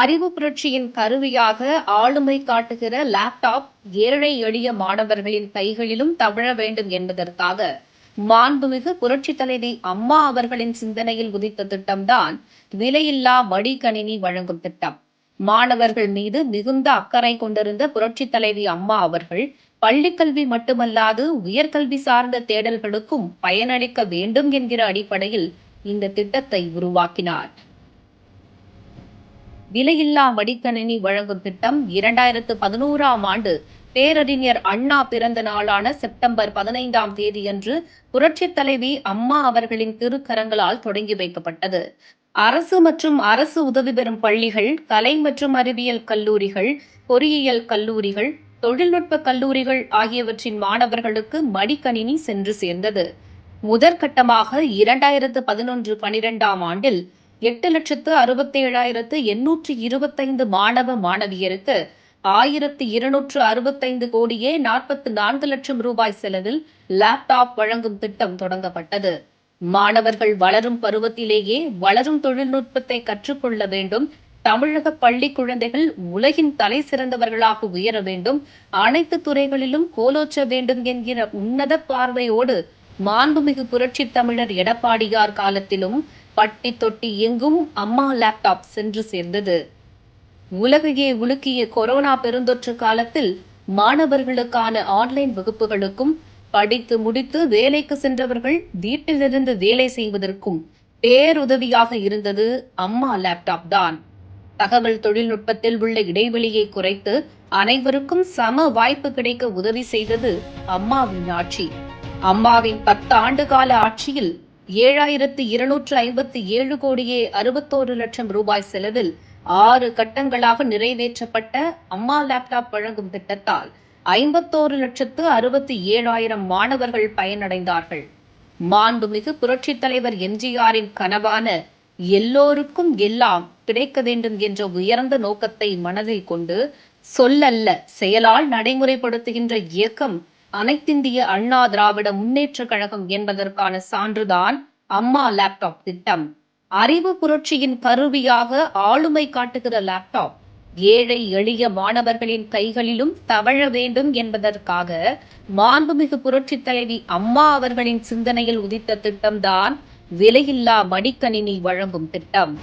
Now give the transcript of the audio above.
அறிவு புரட்சியின் கருவியாக ஆளுமை காட்டுகிற லேப்டாப் ஏழை எளிய மாணவர்களின் கைகளிலும் தவழ வேண்டும் என்பதற்காக மாண்புமிகு புரட்சி தலைவி அம்மா அவர்களின் சிந்தனையில் உதித்த திட்டம்தான் விலையில்லா மடிக்கணினி வழங்கும் திட்டம். மாணவர்கள் மீது மிகுந்த அக்கறை கொண்டிருந்த புரட்சி தலைவி அம்மா அவர்கள் பள்ளிக்கல்வி மட்டுமல்லாது உயர்கல்வி சார்ந்த தேடல்களுக்கும் பயனளிக்க வேண்டும் என்கிற அடிப்படையில் இந்த திட்டத்தை உருவாக்கினார். விலையில்லா மடிக்கணினி வழங்கும் திட்டம் இரண்டாயிரத்து பதினோராம் ஆண்டு பேரறிஞர் அண்ணா பிறந்த நாளான செப்டம்பர் பதினைந்தாம் தேதியன்று புரட்சித் தலைவி அம்மா அவர்களின் திருக்கரங்களால் தொடங்கி வைக்கப்பட்டது. அரசு மற்றும் அரசு உதவி பெறும் பள்ளிகள் கலை மற்றும் அறிவியல் கல்லூரிகள் பொறியியல் கல்லூரிகள் தொழில்நுட்ப கல்லூரிகள் ஆகியவற்றின் மாணவர்களுக்கு மடிக்கணினி சென்று சேர்ந்தது. முதற்கட்டமாக இரண்டாயிரத்து பதினொன்று பனிரெண்டாம் ஆண்டில் எட்டு லட்சத்து அறுபத்தி ஏழாயிரத்து எண்ணூற்று இருபத்தைந்து மாணவ மாணவியருக்கு ஆயிரத்து இருநூற்று அறுபத்தைந்து கோடியே நாற்பத்து நான்கு லட்சம் ரூபாய் செலவில் லேப்டாப் வழங்கும் திட்டம் தொடங்கப்பட்டது. மாணவர்கள் வளரும் பருவத்திலேயே வளரும் தொழில்நுட்பத்தை கற்றுக்கொள்ள வேண்டும். தமிழக பள்ளி குழந்தைகள் உலகின் தலை சிறந்தவர்களாக உயர வேண்டும். அனைத்து துறைகளிலும் கோலோச்ச வேண்டும் என்கிற உன்னத பார்வையோடு மாண்புமிகு புரட்சி தமிழர் எடப்பாடியார் காலத்திலும் பட்டி தொட்டி எங்கும் அம்மா லேப்டாப் சென்று சேர்ந்தது. உலகையே உலுக்கிய கொரோனா பெருந்தொற்று காலத்தில் மாணவர்களுக்கான ஆன்லைன் வகுப்புகளுக்கும் படித்து முடித்து வேலைக்கு சென்றவர்கள் வீட்டிலிருந்து வேலை செய்வதற்கும் பேருதவியாக இருந்தது அம்மா லேப்டாப் தான். தகவல் தொழில்நுட்பத்தில் உள்ள இடைவெளியை குறைத்து அனைவருக்கும் சம வாய்ப்பு கிடைக்க உதவி செய்தது அம்மாவின் ஆட்சி. அம்மாவின் பத்து ஆண்டு கால ஆட்சியில் ஏழாயிரத்து இருநூற்று ஐம்பத்தி ஏழு கோடியே அறுபத்தோரு லட்சம் ரூபாய் செலவில் ஆறு கட்டங்களாக நிறைவேற்றப்பட்ட அம்மா லேப்டாப் வழங்கும் திட்டத்தால் ஐம்பத்தோரு லட்சத்து அறுபத்தி ஏழாயிரம் மாணவர்கள் பயனடைந்தார்கள். மாண்புமிகு புரட்சித் தலைவர் எம்ஜிஆரின் கனவான எல்லோருக்கும் எல்லாம் கிடைக்க வேண்டும் என்ற உயர்ந்த நோக்கத்தை மனதில் கொண்டு சொல்லல்ல செயலால் நடைமுறைப்படுத்துகின்ற இயக்கம் அனைத்திந்திய அண்ணா திராவிட முன்னேற்ற கழகம் என்பதற்கான சான்றுதான் அம்மா லேப்டாப் திட்டம். அறிவு புரட்சியின் கருவியாக ஆளுமை காட்டுகிற லேப்டாப் ஏழை எளிய மாணவர்களின் கைகளிலும் தவழ வேண்டும் என்பதற்காக மாண்புமிகு புரட்சி தலைவி அம்மா அவர்களின் சிந்தனையில் உதித்த திட்டம்தான் விலையில்லா மடிக்கணினி வழங்கும் திட்டம்.